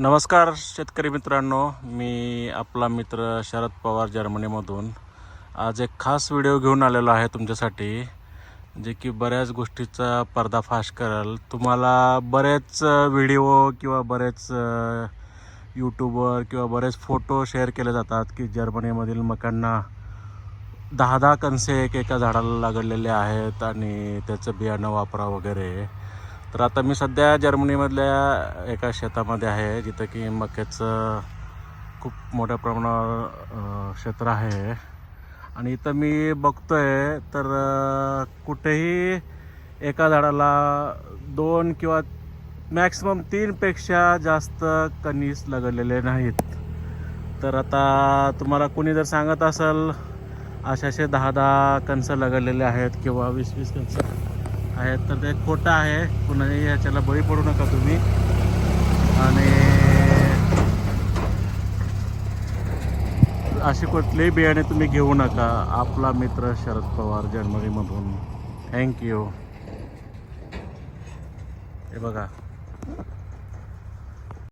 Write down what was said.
नमस्कार शेतकरी मित्रांनो मी आपला मित्र शरद पवार जर्मनीमधून. आज एक खास व्हिडिओ घेऊन आलेलो आहे तुमच्यासाठी जे की बऱ्याच गोष्टीचा पर्दाफाश करेल. तुम्हाला बरेच व्हिडिओ किंवा बरेच यूट्यूबवर किंवा बरेच फोटो शेअर केले जातात की जर्मनीमधील मकांना दहा दहा कणसे एक एका झाडाला लागलेले आहेत आणि त्याचं बियाणं वापरा वगैरे. तर आता मी सध्या जर्मनीमधल्या एका शेतामध्ये आहे जिथं की मक्याचं खूप मोठ्या प्रमाणावर क्षेत्र आहे. आणि इथं मी बघतोय तर कुठेही एका झाडाला दोन किंवा मॅक्सिमम तीनपेक्षा जास्त कणीस लगडलेले नाहीत. तर आता तुम्हाला कोणी जर सांगत असेल असे असे दहा दहा कणसं लगडलेले आहेत किंवा वीस वीस कणसं. आहेत. तर ते खोटं आहे. कुणाही याच्याला बळी पडू नका तुम्ही. आणि अशी कुठलीही बियाणे तुम्ही घेऊ नका. आपला मित्र शरद पवार जर्मनीमधून थँक्यू हे बघा.